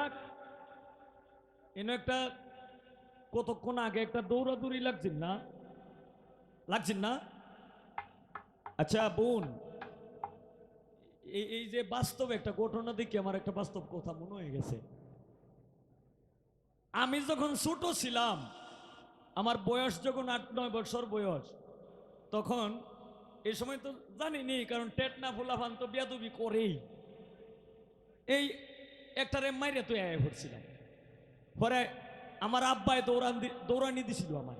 রাখ এনে একটা কতক্ষণ আগে একটা দৌড়াদৌড়ি লাগছিল না? লাগছিল না? আচ্ছা বোন এই এই যে বাস্তব একটা ঘটনা দেখে আমার একটা বাস্তব কথা মনে হয়ে গেছে। আমি যখন ছোট ছিলাম, আমার বয়স যখন আট, নয় বছর বয়স, তখন এই সময় তো জানিনি কারণ টেট না ফুলাফান তো বিয়াদুবি করেই। এই একটারে মাইরে তো আয় পড়ছিলাম পরে আমার আব্বায় দৌড়ান দৌড়ানি দিছিল আমার।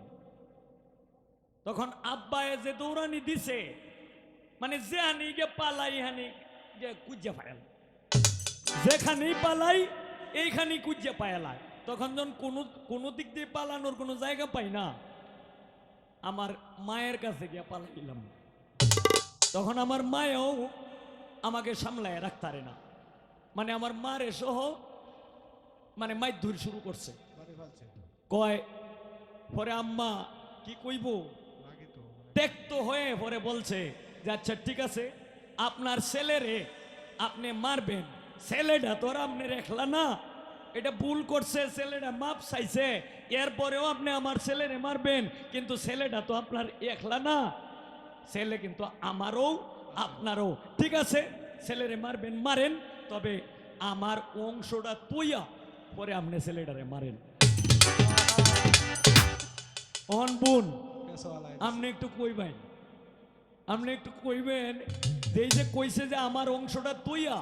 তখন আব্বায় যে দৌড়ানি দিছে মানে যে হানি গে পালাই হানি যে কুজ্জা ফায়াল যেখানেই পালাই এইখানেই কুজ্জা পায়ালাই তখন যখন কোনো কোনো দিক দিয়ে পালানোর কোনো জায়গা পাই না, আমার মায়ের কাছে গিয়ে পালাইলাম তখন আমার মায়েও আমাকে সামলায় রাখতারে না। মানে আমার মারে সহ মানে মাই ধুর শুরু করছে। কয় পরে আম্মা কি কইব? ত্যক্ত হয়ে পরে বলছে যে আচ্ছা ঠিক আছে আপনার ছেলেরে আপনি মারবেন। ছেলেটা তো আর আপনি রেখলা না। এটা ভুল করছে ছেলেটা মাপ চাইছে। এরপরেও আপনি আমার ছেলেরে মারবেন কিন্তু ছেলেটা তো আপনার একলা না। ছেলে কিন্তু আমারও আপনারও। ঠিক আছে ছেলেরে মারবেন মারেন। তবে আমার অংশটা তুইয়া পরে আপনি ছেলেটারে মারেন। অন বোন আপনি একটু কইবেন আপনি একটু কইবেন যে এই যে কইছে যে আমার অংশটা তুইয়া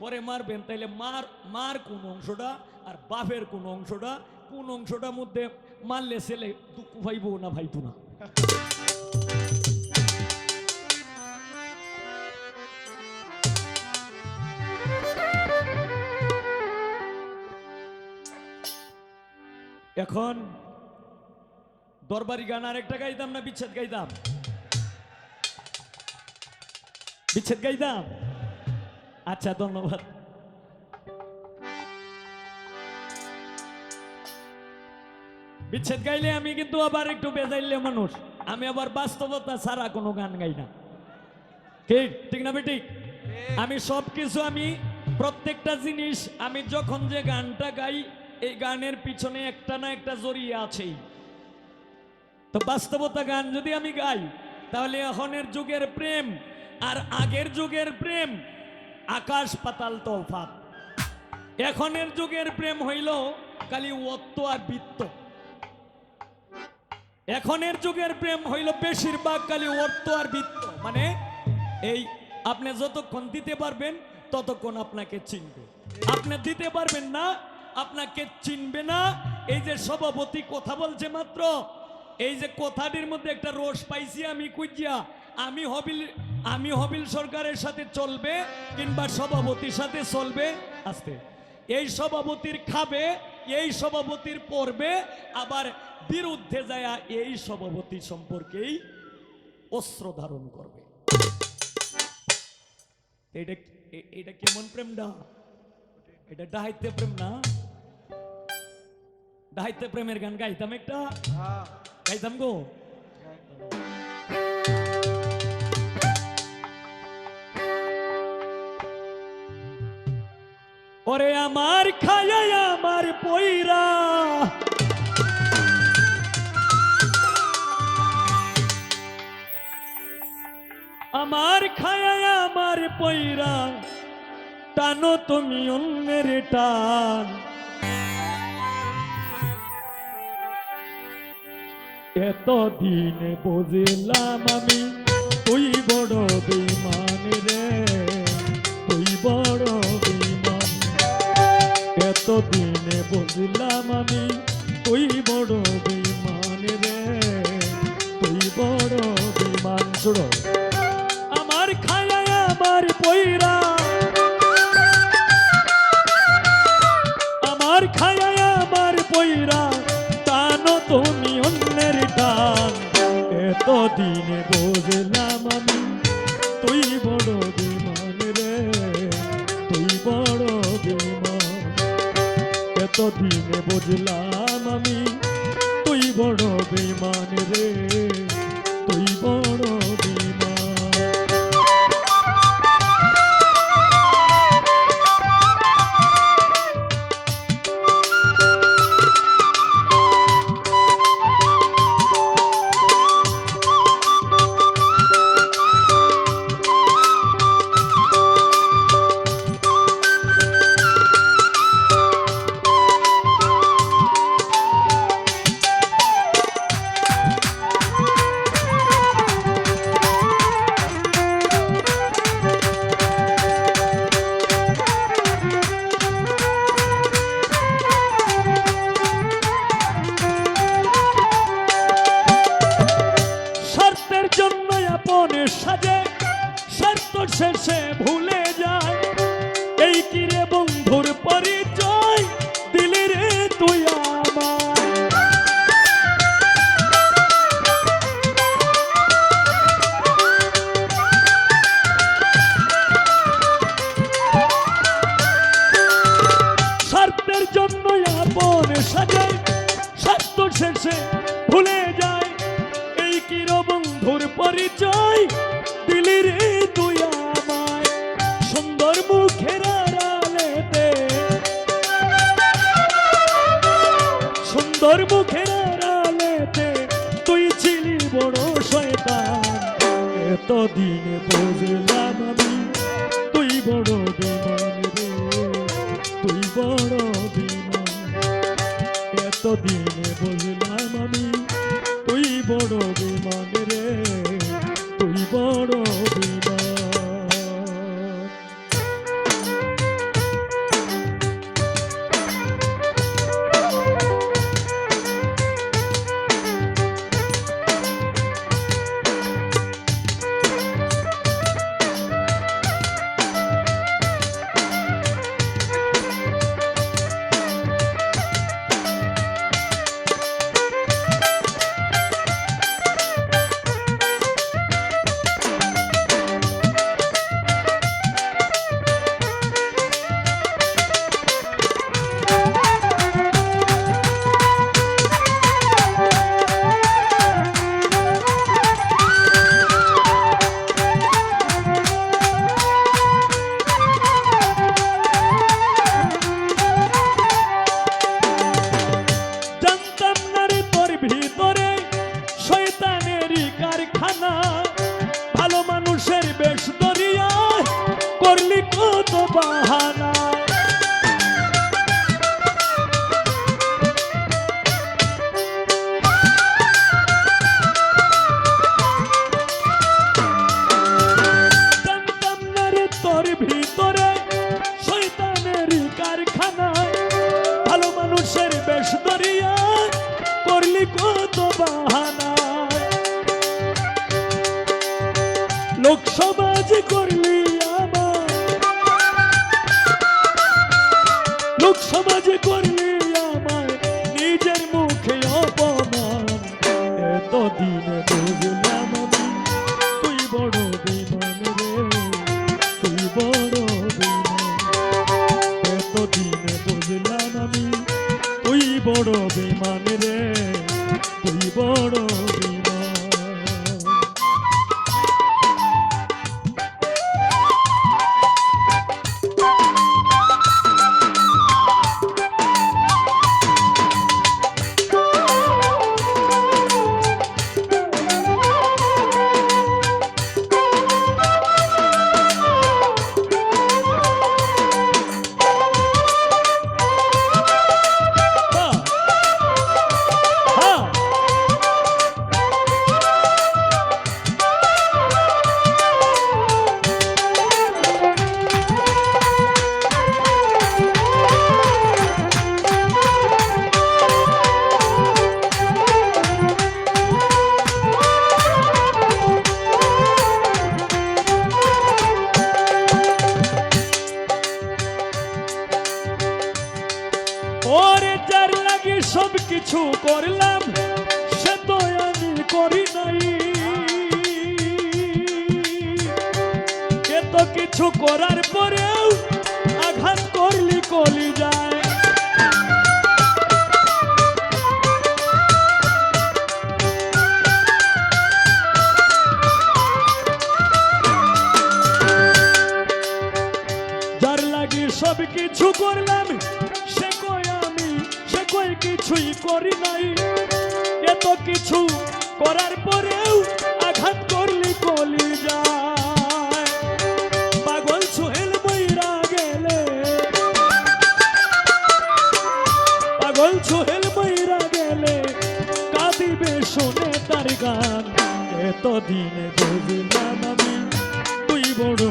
পরে মারবেন তাইলে মার মার কোন অংশটা আর বাপের কোন অংশটা কোন অংশটার মধ্যে মারলে ছেলে দুঃখ ভাইবো না ভাইতো না। এখন দরবারি গান আর একটা গাইতাম না, বিচ্ছেদ গাইতাম? বিচ্ছেদ গাইতাম? আচ্ছা ধন্যবাদ। বিচ্ছেদ গাইলে আমি কিন্তু আবার একটু বেজাইলে মানুষ। আমি আবার বাস্তবতা ছাড়া কোনো গান গাই না। ঠিক ঠিক না বেঠিক আমি সব কিছু আমি, প্রত্যেকটা জিনিস আমি যখন যে গানটা গাই এই গানের পিছনে একটা না একটা জড়িয়ে আছেই। তো বাস্তবতা গান যদি আমি গাই, তাহলে এখনের যুগের প্রেম আর আগের যুগের প্রেম আকাশ পাতাল তফাত এখনের যুগের প্রেম হইল খালি অত্ত আর বৃত্ত। এখনের যুগের প্রেম হইল বেশিরভাগ খালি অর্থ আর বৃত্ত। মানে এই আপনি যতক্ষণ দিতে পারবেন, ততক্ষণ আপনাকে চিনবে। আপনি দিতে পারবেন না আপনাকে চিনবে না। এই যে সভাপতি কথা বলছে মাত্র। এই যে কথাটির মধ্যে একটা রস পাইছি আমি কুজিয়া আমি হবিল আমি হবিল সরকারের সাথে চলবে কিংবা সভাপতির সাথে চলবে আস্তে। এই সভাপতির খাবে, এই সভাপতির পড়বে, আবার বিরুদ্ধে যায়া এই সভাপতি সম্পর্কেই অস্ত্র ধারণ করবে। এটা এটা কেমন প্রেম ডা এটা ডাহাইতে প্রেম না? ডাহাইতে প্রেমের গান গাইতাম একটা গাইতাম গো ওরে আমার খায়া আমার পইরা আমার খায়া আমার পইরা টানো তুমি অন্যের টান এত দিনে বুঝলাম আমি, তুই বড় বিমান রে, তুই বড় বিমান। এতদিন বুঝলাম আমি, তুই বড় দিনে বোঝলাম আমি। তুই বড় বিমান রে তুই বড় বিমান। এত দিনে বুঝলাম পরিচয় দিলি রে তুই আমায়। সুন্দর মুখের আড়ালেতে। সুন্দর মুখের আড়ালেতে তুই ছিলি বড় শয়তান। এতদিনে বুঝলাম করলি আমায় নিজের মুখে অপমান এতদিনে বুঝলাম আমি, তুই বড় বিমান রে তুই বড় বড় পরেও আঘাত করলি কলি যায় যার লাগে সব কিছু করলাম, সে কই আমি, সে কই কিছুই করি নাই। এত কিছু করার পরেও আঘাত করলি কলি যায় গান এতদিনে বুঝলাম আমি তুই বড়